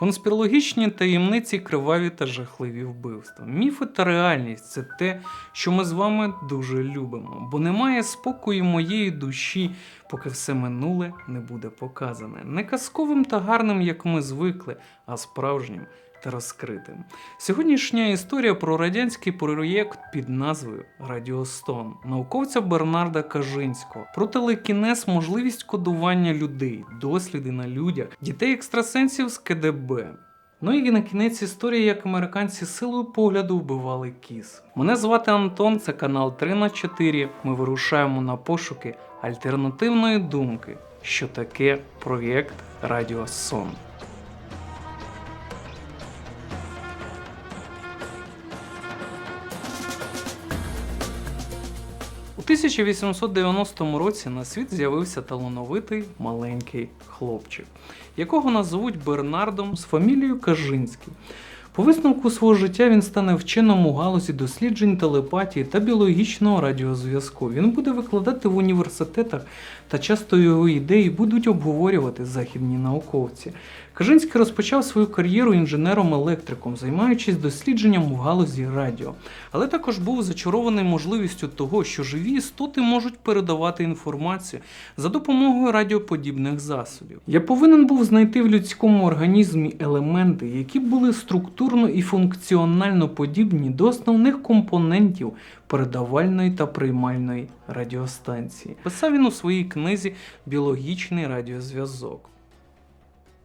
Конспірологічні таємниці, криваві та жахливі вбивства. Міфи та реальність це те, що ми з вами дуже любимо, бо немає спокою моєї душі, поки все минуле не буде показане. Не казковим та гарним, як ми звикли, а справжнім та розкритим. Сьогоднішня історія про радянський проєкт під назвою Радіостон науковця Бернарда Кажинського про телекінез, можливість кодування людей, досліди на людях, дітей екстрасенсів з КДБ. Ну і на кінець історії, як американці силою погляду вбивали кіз. Мене звати Антон, це канал 3 на 4. Ми вирушаємо на пошуки альтернативної думки, що таке проєкт Радіосон. 1890 році на світ з'явився талановитий маленький хлопчик, якого назвуть Бернардом з фамілією Кажинський. По висновку свого життя він стане вченим у галузі досліджень телепатії та біологічного радіозв'язку. Він буде викладати в університетах, та часто його ідеї будуть обговорювати західні науковці. Кажинський розпочав свою кар'єру інженером-електриком, займаючись дослідженням в галузі радіо, але також був зачарований можливістю того, що живі істоти можуть передавати інформацію за допомогою радіоподібних засобів. Я повинен був знайти в людському організмі елементи, які були структурно і функціонально подібні до основних компонентів передавальної та приймальної радіостанції. Писав він у своїй книзі Біологічний радіозв'язок.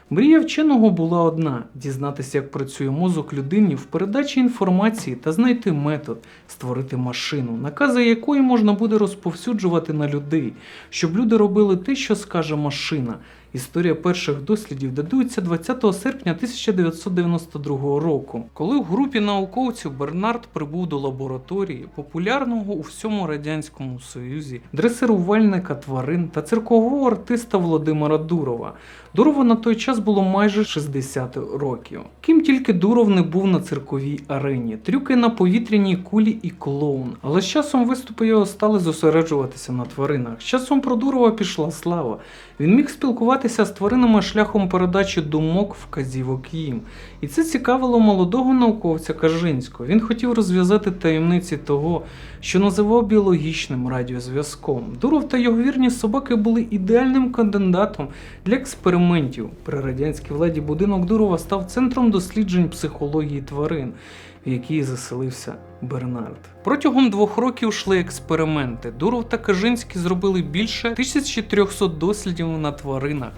Мрія вченого була одна дізнатися, як працює мозок людині в передачі інформації та знайти метод створити машину, накази якої можна буде розповсюджувати на людей, щоб люди робили те, що скаже машина. Історія перших дослідів датується 20 серпня 1992 року, коли в групі науковців Бернард прибув до лабораторії популярного у всьому радянському союзі дресирувальника тварин та циркового артиста Володимира Дурова. Дурова на той час було майже 60 років. Ким тільки Дуров не був на цирковій арені, трюки на повітряній кулі і клоун. Але з часом виступи його стали зосереджуватися на тваринах. З часом про Дурова пішла слава. Він міг спілкуватися з тваринами шляхом передачі думок, вказівок їм. І це цікавило молодого науковця Кажинського. Він хотів розв'язати таємниці того, що називав біологічним радіозв'язком. Дуров та його вірні собаки були ідеальним кандидатом для експериментів. При радянській владі будинок Дурова став центром досліджень психології тварин, в якій заселився Бернард. Протягом двох років йшли експерименти. Дуров та Кажинський зробили більше 1300 дослідів на тваринах,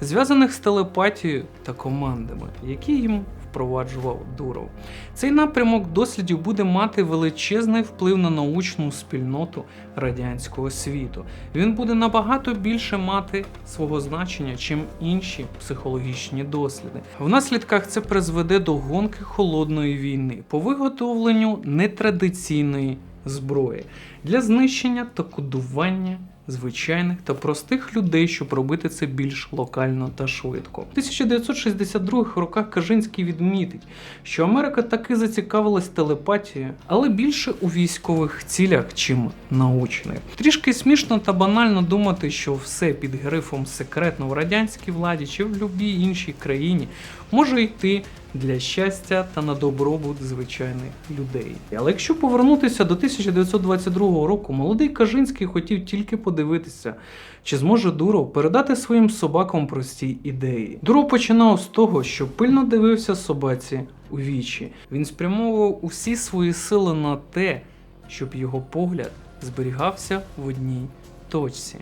зв'язаних з телепатією та командами, які їм впроваджував Дуров. Цей напрямок дослідів буде мати величезний вплив на научну спільноту радянського світу. Він буде набагато більше мати свого значення, чим інші психологічні досліди. В наслідках це призведе до гонки холодної війни по виготовленню нетрадиційної зброї для знищення та кодування звичайних та простих людей, щоб робити це більш локально та швидко. В 1962 роках Кажинський відмітить, що Америка таки зацікавилась телепатією, але більше у військових цілях, чим научних. Трішки смішно та банально думати, що все під грифом секретно в радянській владі чи в будь-якій іншій країні може йти для щастя та на добробут звичайних людей. Але якщо повернутися до 1922 року, молодий Кажинський хотів тільки подивитися, чи зможе Дуров передати своїм собакам прості ідеї. Дуров починав з того, що пильно дивився собаці у вічі. Він спрямовував усі свої сили на те, щоб його погляд зберігався в одній точці.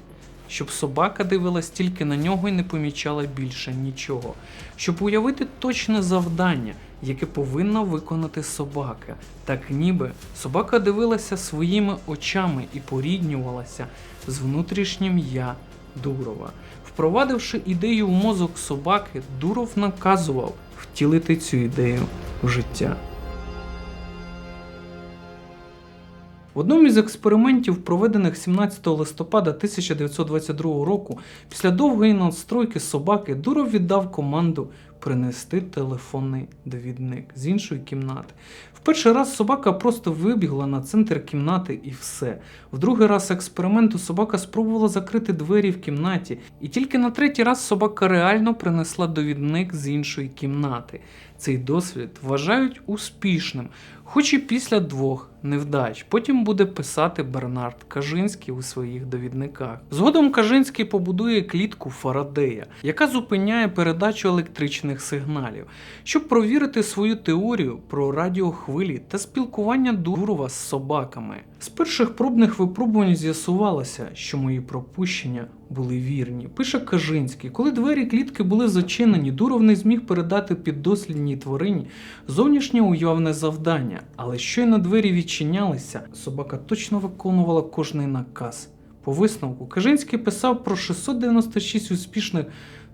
Щоб собака дивилась тільки на нього і не помічала більше нічого, щоб уявити точне завдання, яке повинна виконати собака, так ніби собака дивилася своїми очами і поріднювалася з внутрішнім я Дурова. Впровадивши ідею в мозок собаки, Дуров наказував втілити цю ідею в життя. В одному із експериментів, проведених 17 листопада 1922 року, після довгої надстройки собаки Дуров віддав команду принести телефонний довідник з іншої кімнати. В перший раз собака просто вибігла на центр кімнати і все. В другий раз експерименту собака спробувала закрити двері в кімнаті, і тільки на третій раз собака реально принесла довідник з іншої кімнати. Цей досвід вважають успішним, хоч і після двох невдач. Потім буде писати Бернард Кажинський у своїх довідниках. Згодом Кажинський побудує клітку Фарадея, яка зупиняє передачу електричних сигналів, щоб провірити свою теорію про радіохвилі та спілкування Дурова з собаками. З перших пробних випробувань з'ясувалося, що мої пропущення були вірні. Пише Кажинський, коли двері клітки були зачинені, Дуров не зміг передати піддослідній тварині зовнішнє уявне завдання, але щойно двері відчинялися, собака точно виконувала кожний наказ. По висновку Кажинський писав про 696 успішних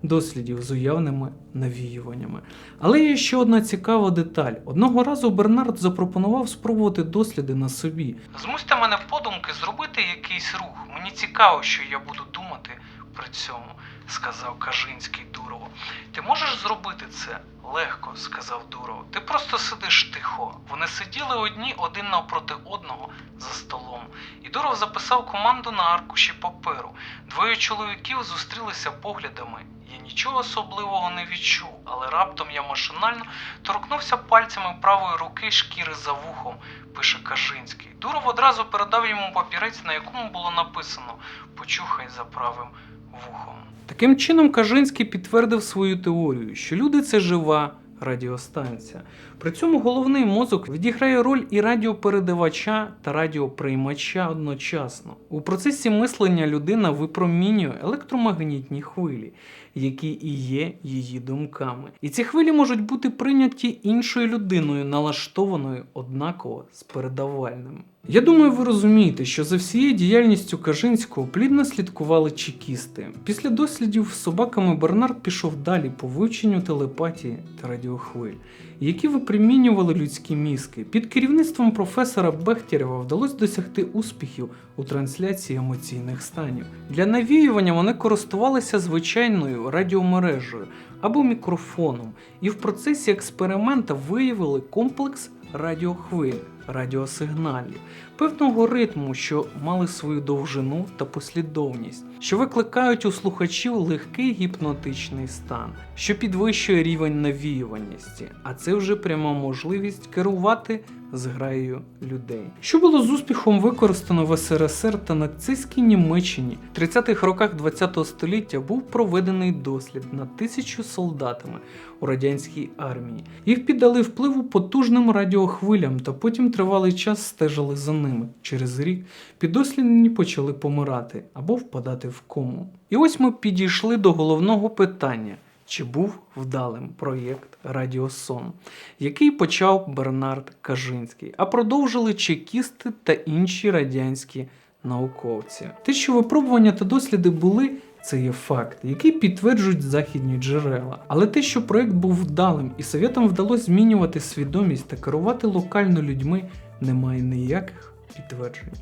дослідів з уявними навіюваннями. Але є ще одна цікава деталь. Одного разу Бернард запропонував спробувати досліди на собі. Змусьте мене подумки зробити якийсь рух. Мені цікаво, що я буду думати при цьому, сказав Кажинський Дурово. Ти можеш зробити це? Легко, сказав Дуров. Ти просто сидиш тихо. Вони сиділи одні один навпроти одного за столом. І Дуров записав команду на аркуші паперу. Двоє чоловіків зустрілися поглядами. Я нічого особливого не відчув, але раптом я машинально торкнувся пальцями правої руки шкіри за вухом, пише Кажинський. Дуров одразу передав йому папірець, на якому було написано Почухай за правим вухом. Таким чином, Кажинський підтвердив свою теорію, що люди це жива радіостанція. При цьому головний мозок відіграє роль і радіопередавача та радіоприймача одночасно. У процесі мислення людина випромінює електромагнітні хвилі, які і є її думками. І ці хвилі можуть бути прийняті іншою людиною, налаштованою однаково з передавальним. Я думаю, ви розумієте, що за всією діяльністю Кажинського плідно слідкували чекісти. Після дослідів з собаками Бернард пішов далі по вивченню телепатії та радіохвиль, які випромінювали людські мізки. Під керівництвом професора Бехтєрєва вдалося досягти успіхів у трансляції емоційних станів. Для навіювання вони користувалися звичайною радіомережею або мікрофоном, і в процесі експеримента виявили комплекс радіохвиль, радіосигналів, певного ритму, що мали свою довжину та послідовність, що викликають у слухачів легкий гіпнотичний стан, що підвищує рівень навіюваності, а це вже пряма можливість керувати зграєю людей. Що було з успіхом використано в СРСР та нацистській Німеччині в 30-х роках ХХ століття був проведений дослід над тисячу солдатами у радянській армії. Їх піддали впливу потужним радіохвилям та потім тривалий час стежили за ними. Через рік піддослідні почали помирати або впадати в кому. І ось ми підійшли до головного питання. Чи був вдалим проєкт Радіосон, який почав Бернард Кажинський, а продовжили чекісти та інші радянські науковці. Те, що випробування та досліди були, це є факт, який підтверджують західні джерела. Але те, що проєкт був вдалим і совєтам вдалося змінювати свідомість та керувати локально людьми, немає ніяких підтверджень.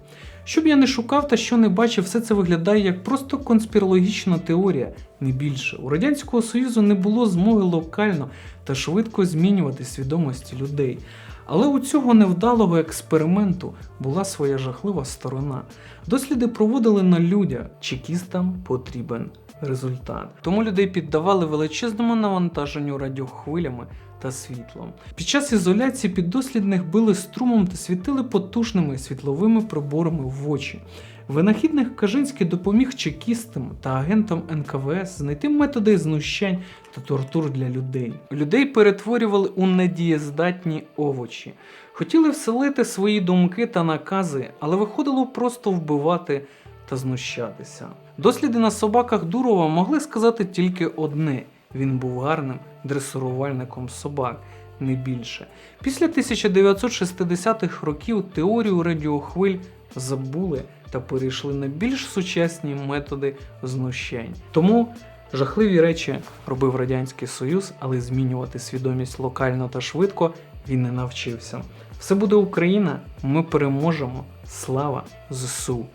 Що б я не шукав та що не бачив, все це виглядає як просто конспірологічна теорія, не більше. У Радянського Союзу не було змоги локально та швидко змінювати свідомості людей. Але у цього невдалого експерименту була своя жахлива сторона. Досліди проводили на людях, чекістам потрібен результат. Тому людей піддавали величезному навантаженню радіохвилями та світлом. Під час ізоляції піддослідних били струмом та світили потужними світловими приборами в очі. Винахідник Кажинський допоміг чекістам та агентам НКВС знайти методи знущань та тортур для людей. Людей перетворювали у недієздатні овочі. Хотіли вселити свої думки та накази, але виходило просто вбивати та знущатися. Досліди на собаках Дурова могли сказати тільки одне: він був гарним дресурувальником собак, не більше. Після 1960-х років теорію радіохвиль забули та перейшли на більш сучасні методи знущань. Тому жахливі речі робив Радянський Союз, але змінювати свідомість локально та швидко він не навчився. Все буде Україна, ми переможемо. Слава ЗСУ!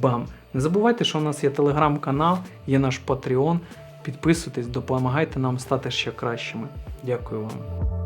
Бам! Не забувайте, що у нас є телеграм-канал, є наш Patreon. Підписуйтесь, допомагайте нам стати ще кращими. Дякую вам.